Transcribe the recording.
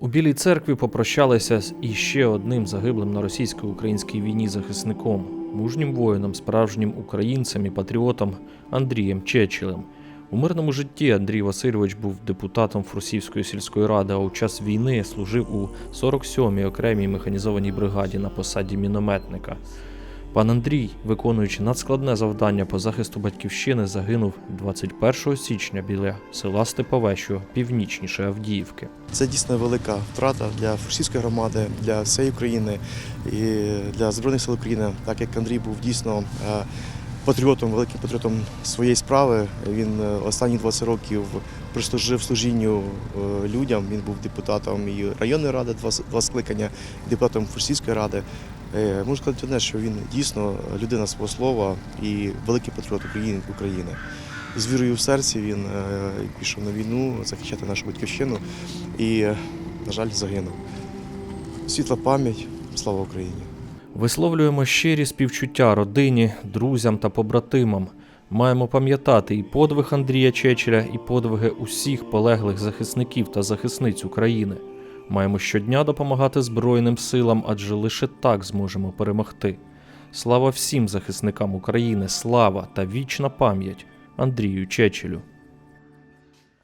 У Білій церкві попрощалися з іще одним загиблим на російсько-українській війні захисником, мужнім воїном, справжнім українцем і патріотом Андрієм Чечелем. У мирному житті Андрій Васильович був депутатом Фрусівської сільської ради, а у час війни служив у 47-й окремій механізованій бригаді на посаді мінометника. Пан Андрій, виконуючи надскладне завдання по захисту батьківщини, загинув 21 січня біля села Степове, що північніше Авдіївки. Це дійсно велика втрата для фурсівської громади, для всієї України і для Збройних сил України, так як Андрій був дійсно е, патріотом, великим патріотом своєї справи. Він е, останні 20 років прислужив служінню е, людям. Він був депутатом і районної ради, два, скликання, депутатом Фурсівської ради. Е, Можу сказати одне, що він дійсно людина свого слова і великий патріот України. України. З вірою в серці він е, пішов на війну захищати нашу батьківщину і, на жаль, загинув. Світла пам'ять, слава Україні! Висловлюємо щирі співчуття родині, друзям та побратимам. Маємо пам'ятати і подвиг Андрія Чечеля, і подвиги усіх полеглих захисників та захисниць України. Маємо щодня допомагати Збройним силам, адже лише так зможемо перемогти. Слава всім захисникам України, слава та вічна пам'ять Андрію Чечелю.